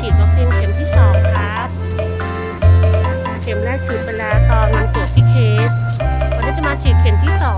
ฉีดวัคซีนเข็มที่สอง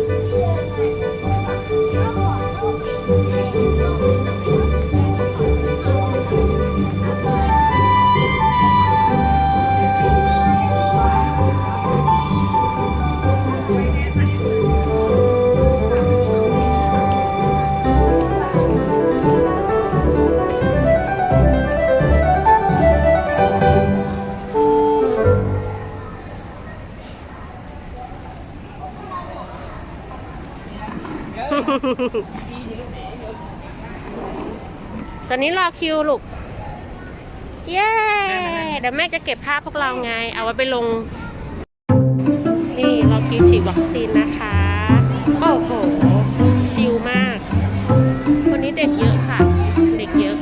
ตอนนี้รอคิวลูก เย้ เดี๋ยวแม่จะเก็บภาพพวกเราไง เอาไว้ไปลง นี่รอคิวฉีดวัคซีนนะคะ โอ้โห ชิลมาก วันนี้เด็กเยอะค่ะ เด็กเยอะ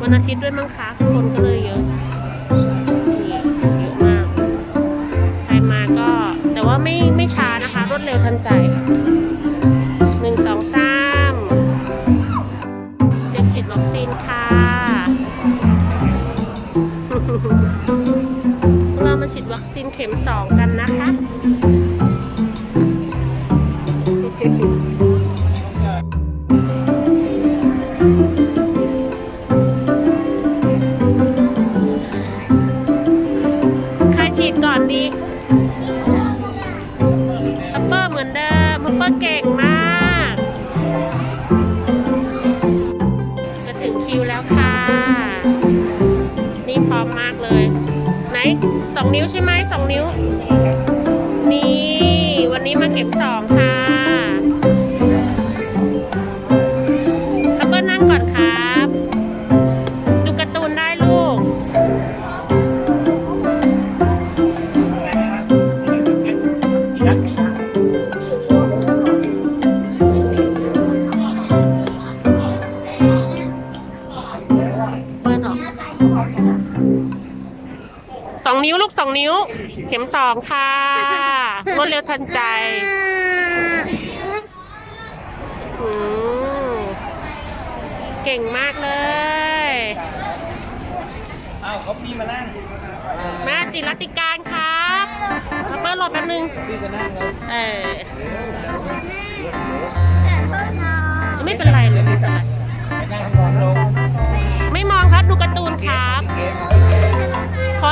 วันอาทิตย์ด้วยมั้งคะ คนก็เลยเยอะนี่เยอะมากใครมาก็แต่ว่าไม่ไม่ช้านะคะ รวดเร็วทันใจ เรามาฉีดวัคซีนเข็มสองกันนะคะ สองนิ้วใช่ไหมสองนิ้ว นี่ วันนี้มาเก็บสอง นิ้วลูกสองนิ้ว เข็มสองค่ะรวดเร็วทันใจอืมเก่งมากเลยอ้าวเขาพี่มานั่งแม่จิรัติการครับมาเปิ้ลรอแป๊บนึงพี่จะนั่งแล้วเออ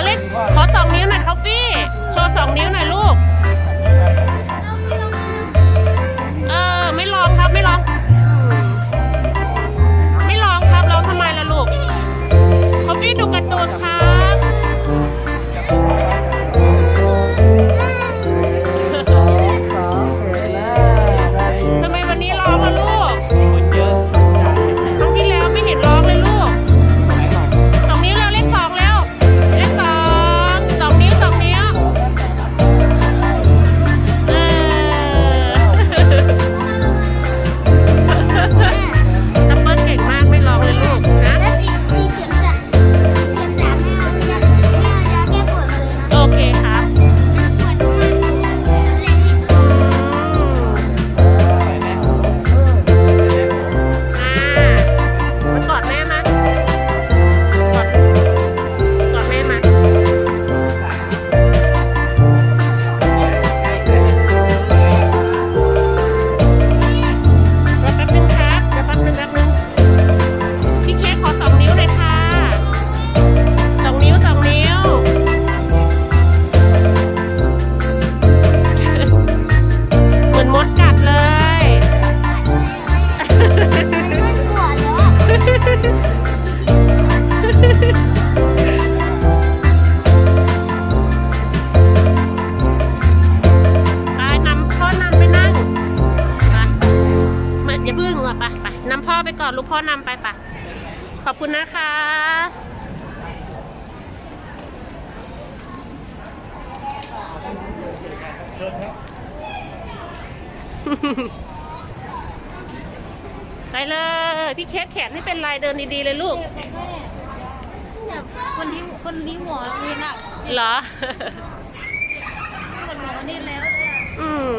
เล่นขอสองนิ้วหน่อยครับฟี่ โชว์สองนิ้วหน่อยลูก นลูกพ่อนำไปปะขอบคุณนะคะ ไปเลย พี่เคสแขนไม่เป็นไรเดินดีๆเลยลูกเนี่ยคนที่คนนี้หัวมีหนักเหรอ เหมือนหมอคนนี้แล้วเลยอะ อืม